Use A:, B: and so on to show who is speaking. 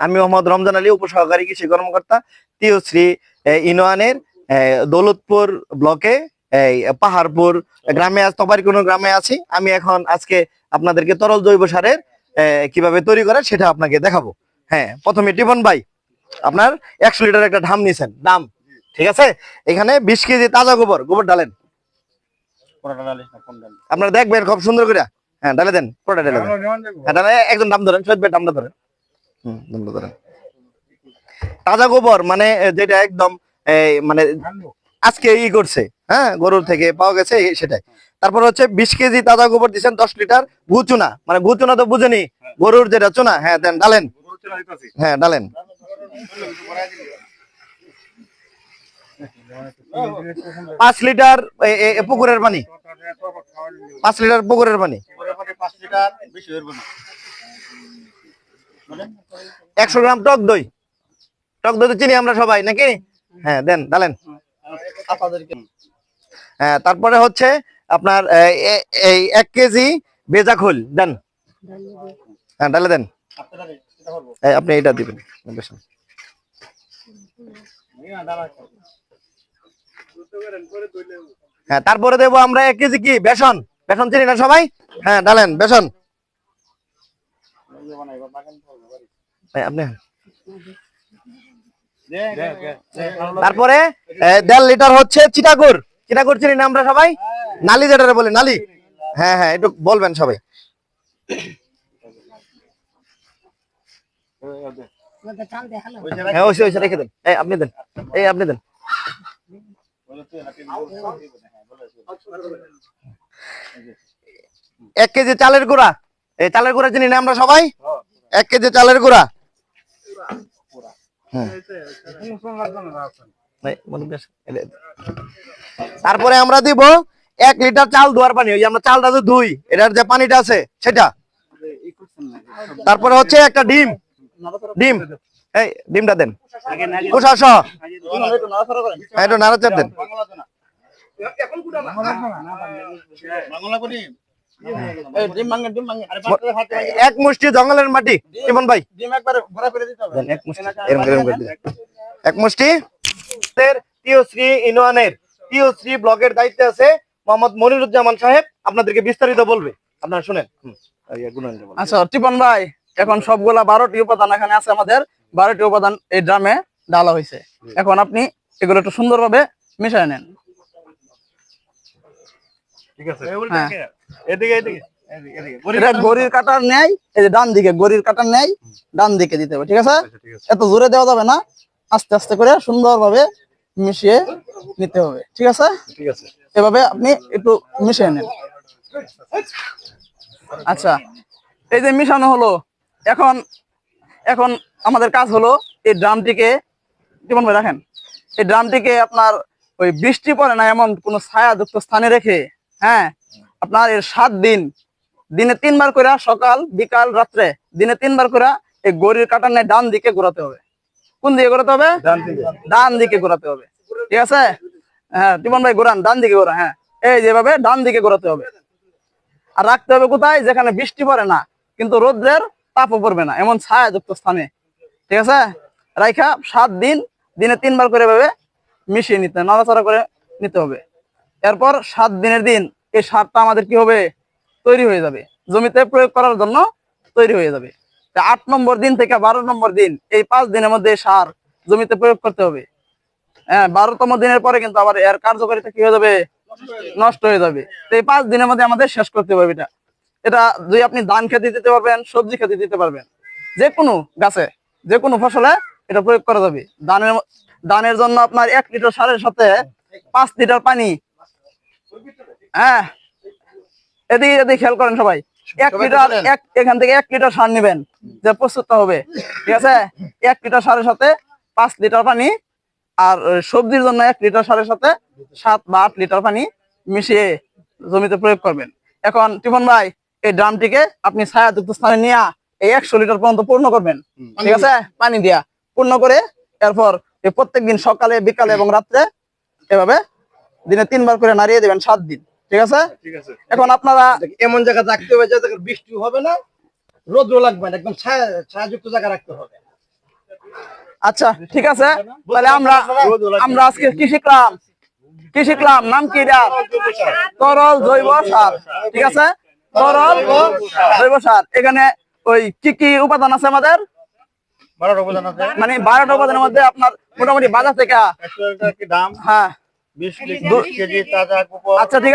A: আমি মোহাম্মদ রমজান আলী উপসহকারী কৃষি কর্মকর্তা তিওশ্রী ইনোয়ানের দৌলতপুর ব্লকে এই পাহাড়পুর গ্রামে আজ তবারি কোনো গ্রামে আছি। আমি এখন আজকে আপনাদেরকে তরল জৈব সারের কীভাবে তৈরি করে সেটা আপনাকে দেখাবো। হ্যাঁ প্রথমে টিপন ভাই আপনার একশো লিটার একটা ধাম নিছেন। দাম ঠিক আছে? এখানে বিশ কেজি তাজা গোবর গোবর ডালেন আপনারা দেখবেন খুব সুন্দর করে। হ্যাঁ ডালে দেন পুরোটা ডালে দেন। হ্যাঁ, ডালে একজন দাম ধরেন সৈয়দ ভাই দামটা ধরেন। তাজা গোবর মানে যেটা একদম মানে আজকে ই করছে হ্যাঁ গরুর থেকে পাওয়া গেছে সেটাই। তারপর হচ্ছে বিশ কেজি তাজা গোবর দিচ্ছেন দশ লিটার গু চুনা। মানে গু চুনা তো বুঝেনি, গরুর যেটা চুনা হ্যাঁ দেন, ডালেন। হ্যাঁ ডালেন। পাঁচ লিটার পুকুরের পানি। পাঁচ লিটার পুকুরের পানি। একশো গ্রাম টক দই। টক দই তো চিনি আমরা সবাই, নাকি? হ্যাঁ দেন ডালেন হ্যাঁ তারপরে হচ্ছে আপনার এই এক কেজি বেজা খোল, দেন। হ্যাঁ ডালে দেন। আপনি এটা দিবেন। হ্যাঁ তারপরে দেবো আমরা এক কেজি কি? বেসন। বেসন চিনি না সবাই? হ্যাঁ ডালেন, বেসন। তারপরে দেড় লিটার হচ্ছে চিটাগুড় চিটাগুড় চিনি আমরা সবাই? নালি যেটা বলে, নালি। হ্যাঁ হ্যাঁ একটু বলবেন সবাই। হ্যাঁ রেখে আপনি দেন। এই, আপনি দেন। এক কেজি চালের গুঁড়া। এই চালের গুঁড়া চিনি না আমরা সবাই? এক কেজি চালের গুঁড়া। দে। তারপরে আমরা দিব এক লিটার চাল ধোয়ার পানি। ওই আমরা চালটা যে ধুই এটার যে পানিটা আছে সেটা। তারপরে হচ্ছে একটা ডিম। ডিম। এই ডিমটা দেন। কুসা সহ হ্যাঁ, একটু নাড়াচার দেন এক মুষ্টি জঙ্গলের মাটি কেমন ভাই। এক মুষ্টি। ইনোয়ানের ব্লগের দায়িত্বে আছে মোহাম্মদ মনিরুজ্জামান সাহেব। আপনাদেরকে বিস্তারিত বলবে। আপনারা শুনেন।
B: আচ্ছা টিপন ভাই এখন সবগুলা বারোটি উপাদান এখানে আছে আমাদের। বারোটি উপাদান এই ড্রামে ডালা হয়েছে। এখন আপনি এগুলো একটু সুন্দরভাবে মিশিয়ে নেন। হ্যাঁ।
A: এদিকে এদিকে এদিকে।
B: এটা কাটার এই যে ডান দিকে কাটার ডান দিকে দিতে হবে ঠিক আছে? এত জোরে দেওয়া যাবে না আস্তে আস্তে করে সুন্দরভাবে মিশিয়ে নিতে হবে ঠিক আছে?
A: ঠিক আছে।
B: এভাবে আপনি একটু মিশিয়ে নেন। আচ্ছা এই যে মিশানো হলো এখন এখন আমাদের কাজ হলো এই ড্রামটিকে কেমন ভাই রাখেন এই ড্রামটিকে আপনার ওই বৃষ্টি পড়ে না এমন কোনো ছায়াযুক্ত স্থানে রেখে হ্যাঁ আপনার এর সাত দিন। দিনে তিনবার করে সকাল বিকাল রাত্রে। দিনে তিনবার করে এই গড়ির কাটানে ডান দিকে ঘোরাতে হবে। কোন দিকে ঘোরাতে হবে? ডান দিকে। ঘোরাতে হবে। ঠিক আছে? হ্যাঁ টিমন ভাই ঘোরান ডান দিকে ঘোরা হ্যাঁ। এই যেভাবে ডান দিকে ঘোরাতে হবে। আর রাখতে হবে কোথায়? যেখানে বৃষ্টি পড়ে না কিন্তু রোদ্রের তাপও পড়বে না এমন ছায়াযুক্ত স্থানে। ঠিক আছে? রাইখা সাত দিন দিনে তিনবার করে এভাবে মিশিয়ে নিতে নাড়াচাড়া করে নিতে হবে। এরপর সাত দিনের দিন এই সারটা আমাদের কি হবে? তৈরি হয়ে যাবে। জমিতে প্রয়োগ করার জন্য তৈরি হয়ে যাবে। আট নম্বর দিন থেকে বারো নম্বর দিন, এই পাঁচ দিনের মধ্যে সার জমিতে প্রয়োগ করতে হবে। হ্যাঁ বারোতম দিনের পরে কিন্তু আবার এর কার্যকারিতা কি হয়ে যাবে? নষ্ট হয়ে যাবে। এই পাঁচ দিনের মধ্যে আমাদের শেষ করতে হবে এটা। এটা যদি আপনি ধান খেতে দিতে পারবেন, সবজি খেতে দিতে পারবেন যে কোনো গাছে যে কোনো ফসলে এটা প্রয়োগ করা যাবে। ধানের ধানের জন্য আপনার এক লিটার সারের সাথে পাঁচ লিটার পানি হ্যাঁ। এদিকে এদিকে খেয়াল করেন সবাই এক লিটার এক এখান থেকে এক লিটার সার নেবেন যে প্রস্তুত হবে। ঠিক আছে? এক লিটার সারের সাথে পাঁচ লিটার পানি আর সবজির জন্য এক লিটার সারের সাথে সাত বা আট লিটার পানি মিশিয়ে জমিতে প্রয়োগ করবেন। এখন টিফন ভাই এই ড্রামটিকে আপনি ছায়াযুক্ত স্থানে নিয়ে এই একশো লিটার পর্যন্ত পূর্ণ করবেন। ঠিক আছে? পানি দিয়া পূর্ণ করে এরপর প্রত্যেকদিন সকালে বিকালে এবং রাত্রে এভাবে দিনে তিনবার করে নাড়িয়ে দেবেন সাত দিন। ঠিক আছে? এখন আপনারা
A: এমন জায়গা রাখতে হবে যে জায়গায় বৃষ্টি হবে না রোদ্র লাগবে না একদম ছায়া ছায়াযুক্ত জায়গা রাখতে হবে।
B: আচ্ছা ঠিক আছে। তাহলে আমরা আমরা আজকে কি শিখলাম? কি শিখলাম? নাম কি এটা? তরল জৈব সার। ঠিক আছে? তরল জৈব সার। এখানে ওই কি কি উপাদান আছে আমাদের? মানে বারোটা উপাদানের মধ্যে আপনার মোটামুটি বাজার থেকে হ্যাঁ। আচ্ছা ঠিক আছে।